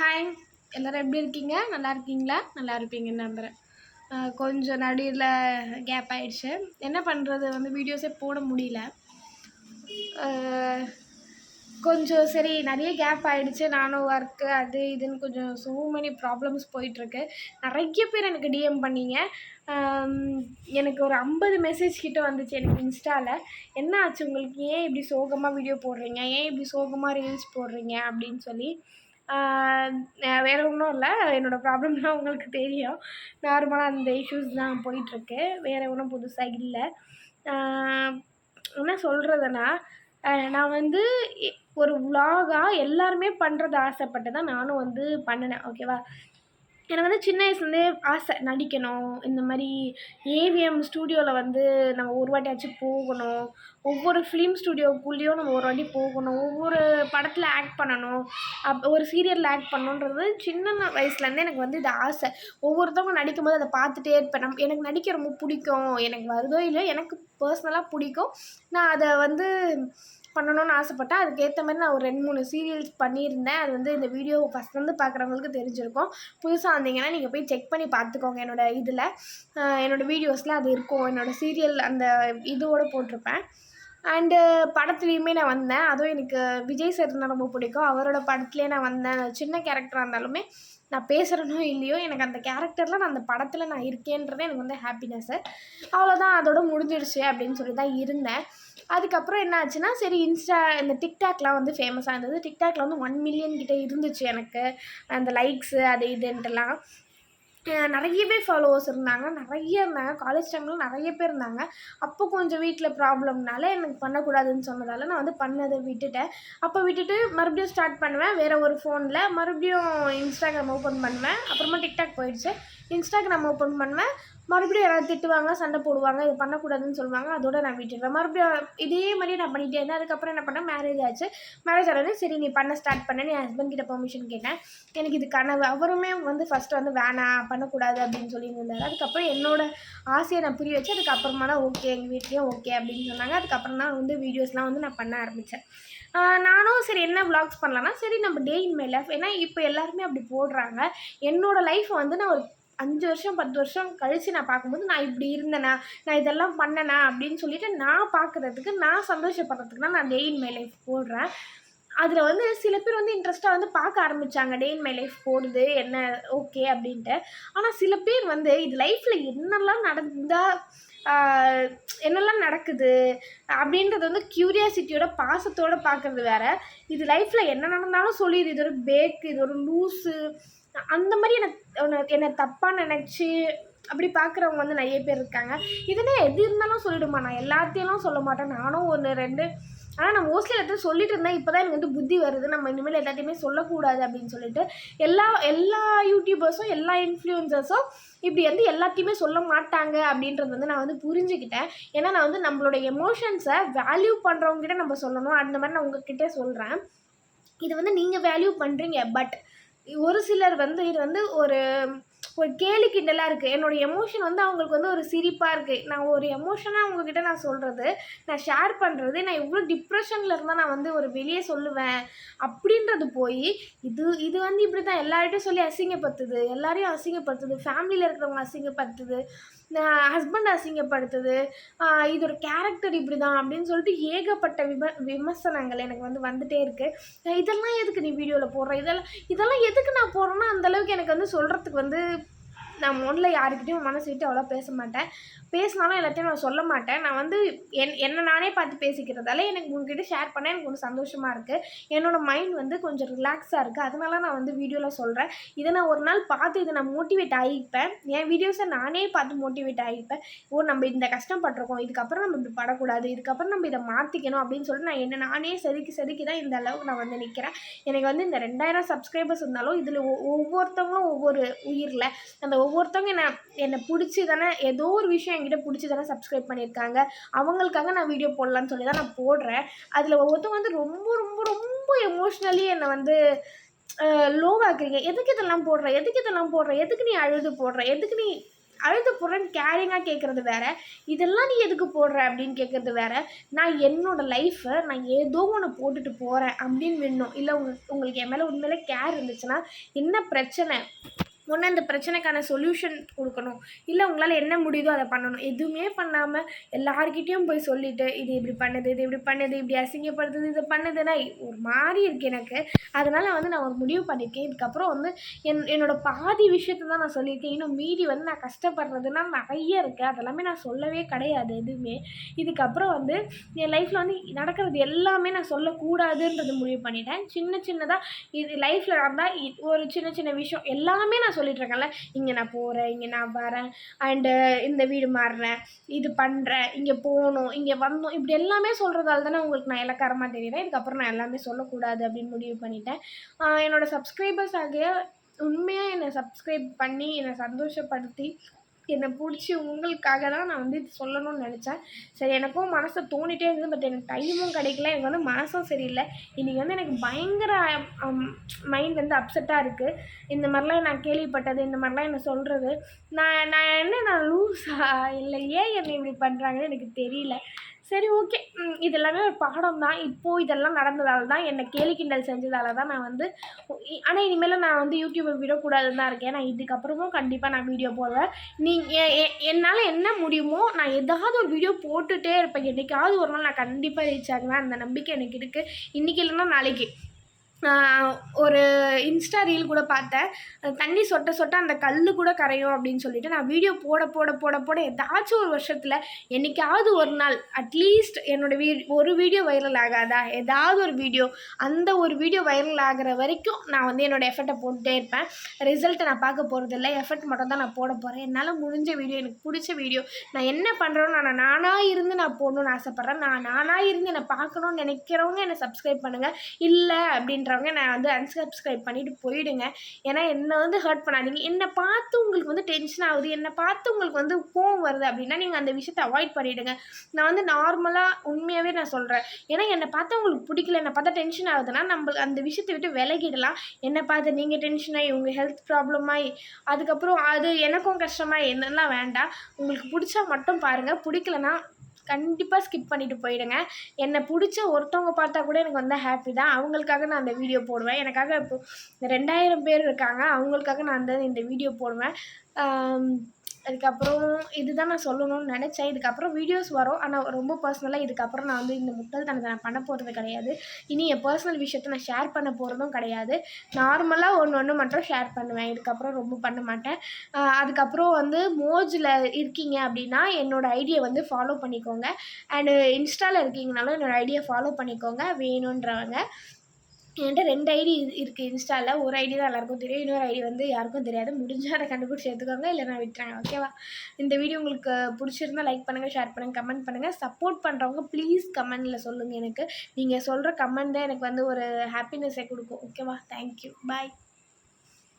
Hi எல்லோரும் எப்படி இருக்கீங்க? நல்லா இருக்கீங்களா? நல்லா இருப்பீங்கன்னு நம்புகிறேன் கொஞ்சம் நடுவில் கேப் ஆகிடுச்சு என்ன பண்ணுறது வந்து வீடியோஸே போட முடியல. கொஞ்சம் சரி நிறைய கேப் ஆகிடுச்சு நானும் ஒர்க்கு அது இதுன்னு கொஞ்சம் so மெனி ப்ராப்ளம்ஸ் போயிட்டுருக்கு. நிறைய பேர் எனக்கு டிஎம் பண்ணீங்க. எனக்கு ஒரு ஐம்பது மெசேஜ் கிட்ட வந்துச்சு எனக்கு இன்ஸ்டாவில் என்ன ஆச்சு உங்களுக்கு? ஏன் இப்படி சோகமாக வீடியோ போடுறீங்க? ஏன் இப்படி சோகமாக ரீல்ஸ் போடுறீங்க? அப்படின்னு சொல்லி வேறு ஒன்றும் இல்லை. என்னோடய ப்ராப்ளம்லாம் உங்களுக்கு தெரியும். நார்மலாக அந்த இஷ்யூஸ் தான் போயிட்டுருக்கு. வேறு ஒன்றும் புதுசாக இல்லை. என்ன சொல்கிறதுனா நான் வந்து ஒரு விலாகாக எல்லாருமே பண்ணுறது ஆசைப்பட்டு தான் நானும் வந்து பண்ணினேன். ஓகேவா எனக்கு வந்து சின்ன வயசுலேருந்தே ஆசை நடிக்கணும் இந்த மாதிரி ஏவிஎம் ஸ்டூடியோவில் வந்து நம்ம ஒரு வாட்டியாச்சும் போகணும். ஒவ்வொரு ஃபிலிம் ஸ்டூடியோக்குள்ளேயும் நம்ம ஒரு வாட்டி போகணும். ஒவ்வொரு படத்தில் ஆக்ட் பண்ணணும். அப் ஒரு சீரியலில் ஆக்ட் பண்ணணுன்றது சின்ன வயசுலேருந்தே எனக்கு வந்து இது ஆசை. ஒவ்வொருத்தவங்க நடிக்கும்போது அதை பார்த்துட்டே இருப்பேன். நம் எனக்கு நடிக்க ரொம்ப பிடிக்கும். எனக்கு வருதோ இல்லையோ எனக்கு பர்சனலாக பிடிக்கும். நான் அதை வந்து பண்ணணும்னு ஆசைப்பட்டேன் அதுக்கேற்ற மாதிரி நான் ஒரு ரெண்டு மூணு சீரியல்ஸ் பண்ணியிருந்தேன். அது வந்து இந்த வீடியோ ஃபஸ்ட்லேருந்து வந்து பார்க்குறவங்களுக்கு தெரிஞ்சிருக்கும். புதுசாக வந்தீங்கன்னா நீங்கள் போய் செக் பண்ணி பார்த்துக்கோங்க என்னோட இதில். என்னோடய வீடியோஸில் அது இருக்கும். என்னோடய சீரியல் அந்த இதோடு போட்டிருப்பேன். அண்டு படத்துலேயுமே நான் வந்தேன். அதுவும் எனக்கு விஜய் சார்னா ரொம்ப பிடிக்கும். அவரோட படத்துலேயே நான் வந்தேன். சின்ன கேரக்டராக இருந்தாலுமே நான் பேசுகிறேனோ இல்லையோ எனக்கு அந்த கேரக்டரில் நான் அந்த படத்தில் நான் இருக்கேன்றதே எனக்கு வந்து ஹாப்பினஸ்ஸு அவ்வளோதான் அதோட முடிஞ்சிடுச்சு அப்படின்னு சொல்லி தான் இருந்தேன். அதுக்கப்புறம் என்ன ஆச்சுன்னா சரி இன்ஸ்டா இந்த டிக்டாக்லாம் வந்து ஃபேமஸாக இருந்தது டிக்டாக்ல வந்து ஒன் மில்லியன் கிட்டே இருந்துச்சு எனக்கு. அந்த லைக்ஸு அது இதுன்ட்டுலாம். நிறையவே ஃபாலோவர்ஸ் இருந்தாங்க. நிறைய இருந்தாங்க காலேஜ் டைமில் நிறைய பேர் இருந்தாங்க. அப்போ கொஞ்சம் வீட்டில் ப்ராப்ளம்னால எனக்கு பண்ணக்கூடாதுன்னு சொன்னதால நான் வந்து பண்ணதை விட்டுட்டேன். அப்போ விட்டுட்டு மறுபடியும் ஸ்டார்ட் பண்ணுவேன். வேறு ஒரு ஃபோனில் மறுபடியும் இன்ஸ்டாகிராம் ஓப்பன் பண்ணுவேன். அப்புறமா டிக்டாக் போயிடுச்சு. இன்ஸ்டாகிராம் ஓப்பன் பண்ணுவேன். மறுபடியும் யாராவது திட்டுவாங்க சண்டை போடுவாங்க இது பண்ணக்கூடாதுன்னு சொல்லுவாங்க அதோட நான் விட்டுடுவேன் மறுபடியும் இதே மாதிரி நான் பண்ணிகிட்டே இருந்தேன். அதுக்கப்புறம் என்ன பண்ணேன்? மேரேஜ் ஆச்சு. மேரேஜ் ஆனது சரி நீ பண்ண ஸ்டார்ட் பண்ணேன்னு என் ஹஸ்பண்ட் கிட்ட பெர்மிஷன் கேட்டேன். எனக்கு இது கனவு. அவருமே வந்து ஃபஸ்ட்டு வந்து வேணாம் பண்ணக்கூடாது அப்படின்னு சொல்லி இருந்தார் அதுக்கப்புறம் என்னோட ஆசையை நான் புரிய வச்சு அதுக்கப்புறமா தான் ஓகே எங்கள் வீட்லேயும் ஓகே அப்படின்னு சொன்னாங்க. அதுக்கப்புறம் தான் வந்து வீடியோஸ்லாம் வந்து நான் பண்ண ஆரம்பித்தேன் நானும் சரி என்ன விளாக்ஸ் பண்ணலான்னா சரி நம்ம டே இன் மை லைஃப் ஏன்னா இப்போ எல்லாருமே அப்படி போடுறாங்க. என்னோடய லைஃப் வந்து நான் ஒரு அஞ்சு வருஷம் பத்து வருஷம் கழித்து நான் பார்க்கும்போது நான் இப்படி இருந்தேனா நான் இதெல்லாம் பண்ணனா அப்படின்னு சொல்லிட்டு நான் பார்க்குறதுக்கு நான் சந்தோஷப்படுறதுக்கு தான் நான் டே இன் மை லைஃப் போடுறேன். அதில் வந்து சில பேர் வந்து இன்ட்ரெஸ்ட்டாக வந்து பார்க்க ஆரம்பித்தாங்க டே இன் மை லைஃப் போடுது என்ன ஓகே அப்படின்ட்டு. ஆனால் சில பேர் வந்து இது லைஃப்பில் என்னெல்லாம் நடந்தால் என்னெல்லாம் நடக்குது அப்படின்றது வந்து க்யூரியாசிட்டியோட பாசத்தோடு பார்க்குறது வேறு. இது லைஃப்பில் என்ன நடந்தாலும் சொல்லிடுது இது ஒரு பேக்கு இது ஒரு லூஸு அந்த மாதிரி என்னை உன்னை- என்னை தப்பாக நினச்சி அப்படி பார்க்குறவங்க வந்து நிறைய பேர் இருக்காங்க. இதுனா எது இருந்தாலும் சொல்லிடுமா? நான் எல்லாத்தையும் சொல்ல மாட்டேன். நானும் ஒன்று ரெண்டு. ஆனால் நான் மோஸ்ட்லி எல்லாத்தையும் சொல்லிட்டு இருந்தேன். இப்போ தான் எனக்கு வந்து புத்தி வருது. நம்ம இனிமேல் எல்லாத்தையுமே சொல்லக்கூடாது அப்படின்னு சொல்லிட்டு. எல்லா எல்லா யூடியூபர்ஸும் எல்லா இன்ஃப்ளூயன்சர்ஸும் இப்படி வந்து எல்லாத்தையுமே சொல்ல மாட்டாங்க அப்படின்றது வந்து நான் வந்து புரிஞ்சுக்கிட்டேன். ஏன்னா நான் வந்து நம்மளோட எமோஷன்ஸை வேல்யூ பண்ணுறவங்ககிட்ட நம்ம சொல்லணும். அந்த மாதிரி நான் உங்ககிட்ட சொல்கிறேன் இது வந்து நீங்கள் வேல்யூ பண்ணுறீங்க பட் ஒரு சிலர் வந்து இது வந்து ஒரு ஒரு கேலி கிண்டலாக இருக்குது என்னோடய எமோஷன் வந்து அவங்களுக்கு வந்து ஒரு சிரிப்பாக இருக்குது நான் ஒரு எமோஷனாக அவங்கக்கிட்ட நான் சொல்கிறது நான் ஷேர் பண்ணுறது நான் இவ்வளோ டிப்ரெஷனில் இருந்தால் நான் வந்து ஒரு வெளியே சொல்லுவேன் அப்படின்றது போய் இது இது வந்து இப்படி தான் எல்லார்கிட்டையும் சொல்லி அசிங்கப்படுத்துது. எல்லாரையும் அசிங்கப்படுத்துது. ஃபேமிலியில் இருக்கிறவங்க அசிங்கப்படுத்துது. ஹஸ்பண்ட் அசிங்கப்படுத்துது. இதோட இது ஒரு கேரக்டர் இப்படி தான் அப்படின்னு சொல்லிட்டு ஏகப்பட்ட விம விமர்சனங்கள் எனக்கு வந்து வந்துட்டே இருக்குது இதெல்லாம் எதுக்கு நீ வீடியோவில் போடுற? இதெல்லாம் இதெல்லாம் எதுக்கு நான் போடுறேன்னா அந்தளவுக்கு எனக்கு வந்து சொல்கிறதுக்கு வந்து நான் முதல்ல யாருக்கிட்டையும் மனசு விட்டு அவ்வளோ பேச மாட்டேன். பேசினாலும் எல்லாத்தையும் நான் சொல்ல மாட்டேன். நான் வந்து என் என்னை நானே பார்த்து பேசிக்கிறதால எனக்கு உங்ககிட்ட ஷேர் பண்ண எனக்கு கொஞ்சம் சந்தோஷமாக இருக்குது என்னோடய மைண்ட் வந்து கொஞ்சம் ரிலாக்ஸாக இருக்குது அதனால நான் வந்து வீடியோவில் சொல்கிறேன் இதை நான் ஒரு நாள் பார்த்து இதை நான் மோட்டிவேட் ஆகிப்பேன். என் வீடியோஸை நானே பார்த்து மோட்டிவேட் ஆகிப்பேன். ஓ நம்ம இந்த கஷ்டப்பட்டிருக்கோம். இதுக்கப்புறம் நம்ம இப்படி படக்கூடாது. இதுக்கப்புறம் நம்ம இதை மாற்றிக்கணும் அப்படின்னு சொல்லிட்டு நான் என்ன நானே செதுக்கி செதுக்கி தான் இந்த அளவுக்கு நான் வந்து நிற்கிறேன் எனக்கு வந்து இந்த ரெண்டாயிரம் சப்ஸ்கிரைபர்ஸ் இருந்தாலும் இதில் ஒவ்வொருத்தவங்களும் ஒவ்வொரு உயிரில் அந்த ஒவ்வொருத்தவங்க என்ன என்னை பிடிச்சி தானே ஏதோ ஒரு விஷயம் என்கிட்ட பிடிச்சி தானே சப்ஸ்கிரைப் பண்ணியிருக்காங்க. அவங்களுக்காக நான் வீடியோ போடலான்னு சொல்லி தான் நான் போடுறேன். அதில் ஒவ்வொருத்தவங்க வந்து ரொம்ப ரொம்ப ரொம்ப எமோஷ்னலி என்னை வந்து லோவாக்குறீங்க எதுக்கு இதெல்லாம் போடுற? எதுக்கு இதெல்லாம் போடுற? எதுக்கு நீ அழுது போடுற? எதுக்கு நீ அழுது போடுறேன்னு கேரிங்காக கேட்குறது வேற. இதெல்லாம் நீ எதுக்கு போடுற அப்படின்னு கேட்குறது வேற. நான் என்னோட லைஃப்பை நான் ஏதோ ஒன்று போட்டுட்டு போகிறேன் அப்படின்னு வேணும் இல்லை உங்களுக்கு உங்களுக்கு என் மேலே உண்மையிலே கேர் இருந்துச்சுன்னா என்ன பிரச்சனை? ஒன்று அந்த பிரச்சனைக்கான சொல்யூஷன் கொடுக்கணும். இல்லை உங்களால் என்ன முடியுதோ அதை பண்ணணும். எதுவுமே பண்ணாமல் எல்லார்கிட்டேயும் போய் சொல்லிவிட்டு இது இப்படி பண்ணுது இது இப்படி பண்ணுது இப்படி அசிங்கப்படுத்துது இது பண்ணுதுன்னா ஒரு மாதிரி இருக்குது எனக்கு. அதனால் வந்து நான் ஒரு முடிவு பண்ணியிருக்கேன் இதுக்கப்புறம் வந்து என் என்னோடய பாதி விஷயத்தை தான் நான் சொல்லியிருக்கேன். இன்னும் மீதி வந்து நான் கஷ்டப்படுறதுன்னா நிறைய இருக்குது அதெல்லாமே நான் சொல்லவே கிடையாது எதுவுமே. இதுக்கப்புறம் வந்து என் லைஃப்பில் வந்து நடக்கிறது எல்லாமே நான் சொல்லக்கூடாதுன்றது முடிவு பண்ணிட்டேன். சின்ன சின்னதாக இது லைஃப்பில் நடந்தால் ஒரு சின்ன சின்ன விஷயம் எல்லாமே நான் சொல்லிகிட்ருக்கேன்ல இங்கே நான் போகிறேன் இங்கே நான் வரேன் அண்டு uh, இந்த வீடு மாறுறேன் இது பண்ணுறேன் இங்கே போகணும் இங்கே வந்தோம் இப்படி எல்லாமே சொல்கிறதால தானே உங்களுக்கு நான் இலக்காரமாக தெரியுறேன். இதுக்கப்புறம் நான் எல்லாமே சொல்லக்கூடாது அப்படின்னு முடிவு பண்ணிட்டேன். என்னோடய சப்ஸ்கிரைபர்ஸ் ஆகிய உண்மையாக என்னை சப்ஸ்கிரைப் பண்ணி என்னை சந்தோஷப்படுத்தி என்னை பிடிச்சி உங்களுக்காக தான் நான் வந்து இது சொல்லணும்னு நினச்சேன். சரி எனக்கும் மனசை தோணிட்டே இருந்தது பட் எனக்கு டைமும் கிடைக்கல. எனக்கு வந்து மனசும் சரியில்லை. இன்றைக்கி வந்து எனக்கு பயங்கர um, மைண்ட் வந்து அப்செட்டாக இருக்குது இந்த மாதிரிலாம் நான் கேள்விப்பட்டது இந்த மாதிரிலாம் என்ன சொல்கிறது நான் நான் என்ன நான் லூஸா இல்லை? ஏன் என்னை இப்படி பண்ணுறாங்கன்னு எனக்கு தெரியல. சரி ஓகே இது எல்லாமே ஒரு பாடம் தான் இப்போது இதெல்லாம் நடந்ததால் தான் என்னை கேலி கிண்டல் செஞ்சதால தான் நான் வந்து ஆனால் இனிமேல் நான் வந்து யூடியூப்பை விடக்கூடாதுன்னு தான் இருக்கேன். நான் இதுக்கப்புறமும் கண்டிப்பாக நான் வீடியோ போடுவேன். நீங்கள் என்னால் என்ன முடியுமோ நான் ஏதாவது ஒரு வீடியோ போட்டுகிட்டே இருப்பேன். என்றைக்காவது ஒரு நாள் நான் கண்டிப்பாக ரீச் ஆகுவேன். அந்த நம்பிக்கை எனக்கு இருக்குது இன்றைக்கி இல்லைன்னா நாளைக்கு. ஒரு இன்ஸ்டா ரீல் கூட பார்த்தேன். தண்ணி சொட்ட சொட்ட அந்த கல் கூட கரையும் அப்படின்னு சொல்லிட்டு நான் வீடியோ போட போட போட போட ஏதாச்சும் ஒரு வருஷத்தில் என்றைக்காவது ஒரு நாள் அட்லீஸ்ட் என்னோடய வீ ஒரு வீடியோ வைரல் ஆகாதா? ஏதாவது ஒரு வீடியோ அந்த ஒரு வீடியோ வைரல் ஆகிற வரைக்கும் நான் வந்து என்னோடய எஃபர்ட்டை போட்டுகிட்டே இருப்பேன். ரிசல்ட்டை நான் பார்க்க போகிறதில்ல எஃபர்ட் மட்டும் தான் நான் போட போகிறேன் என்னால் முடிஞ்ச வீடியோ எனக்கு பிடிச்ச வீடியோ நான் என்ன பண்ணுறோன்னு நான் நானாக இருந்து நான் போடணும்னு ஆசைப்பட்றேன். நான் நானாக இருந்து என்னை பார்க்கணுன்னு நினைக்கிறவங்க என்னை சப்ஸ்கிரைப் பண்ணுங்கள் இல்லை அப்படின்ற பண்ணுறவங்க நான் வந்து அன்சப்ஸ்கிரைப் பண்ணிவிட்டு போயிடுங்க. ஏன்னா என்னை வந்து ஹர்ட் பண்ணாதீங்க. என்னை பார்த்து உங்களுக்கு வந்து டென்ஷன் ஆகுது. என்னை பார்த்து உங்களுக்கு வந்து கோவம் வருது அப்படின்னா நீங்கள் அந்த விஷயத்தை அவாய்ட் பண்ணிவிடுங்க நான் வந்து நார்மலாக உண்மையாகவே நான் சொல்கிறேன் ஏன்னா என்னை பார்த்தா உங்களுக்கு பிடிக்கல. என்னை பார்த்தா டென்ஷன் ஆகுதுன்னா நம்ம அந்த விஷயத்தை விட்டு விலகிடலாம். என்னை பார்த்து நீங்கள் டென்ஷன் ஆகி உங்கள் ஹெல்த் ப்ராப்ளமாகி அதுக்கப்புறம் அது எனக்கும் கஷ்டமாக என்னெல்லாம் வேண்டாம். உங்களுக்கு பிடிச்சா மட்டும் பாருங்கள் பிடிக்கலனா கண்டிப்பாக ஸ்கிப் பண்ணிவிட்டு போயிடுங்க. என்னை பிடிச்ச ஒருத்தவங்க பார்த்தா கூட எனக்கு வந்து ஹாப்பி தான். அவங்களுக்காக நான் அந்த வீடியோ போடுவேன். எனக்காக இப்போ ரெண்டாயிரம் பேர் இருக்காங்க. அவங்களுக்காக நான் அந்த இந்த வீடியோ போடுவேன். அதுக்கப்புறம் இதுதான் நான் சொல்லணும்னு நினச்சேன். இதுக்கப்புறம் வீடியோஸ் வரும். ஆனால் ரொம்ப பர்சனலாக இதுக்கப்புறம் நான் வந்து இந்த முட்டாள்தனத்தை நான் பண்ண போகிறது கிடையாது. இனி என் பர்சனல் விஷயத்த நான் ஷேர் பண்ண போகிறதும் கிடையாது. நார்மலாக ஒன்று ஒன்று மட்டும் ஷேர் பண்ணுவேன். இதுக்கப்புறம் ரொம்ப பண்ண மாட்டேன். அதுக்கப்புறம் வந்து மோஜில் இருக்கீங்க அப்படின்னா என்னோடய ஐடியை வந்து ஃபாலோ பண்ணிக்கோங்க. அண்டு இன்ஸ்டாவில் இருக்கீங்கனாலும் என்னோடய ஐடியை ஃபாலோ பண்ணிக்கோங்க. வேணுன்றவங்க. என்கிட்ட ரெண்டு ஐடி இருக்குது இன்ஸ்டாவில் ஒரு ஐடி தான் எல்லாருக்கும் தெரியும். இன்னொரு ஐடி வந்து யாருக்கும் தெரியாது. முடிஞ்சால் அதை கண்டுபிடிச்சி எடுத்துக்கோங்க. இல்லை நான் விட்டுறேன் ஓகேவா இந்த வீடியோ உங்களுக்கு பிடிச்சிருந்தா லைக் பண்ணுங்கள் ஷேர் பண்ணுங்கள் கமெண்ட் பண்ணுங்கள் சப்போர்ட் பண்ணுறவங்க ப்ளீஸ் கமெண்டில் சொல்லுங்கள் எனக்கு. நீங்கள் சொல்கிற கமெண்ட் தான் எனக்கு வந்து ஒரு ஹாப்பினஸ்ஸை கொடுக்கும். ஓகேவா தேங்க்யூ பாய்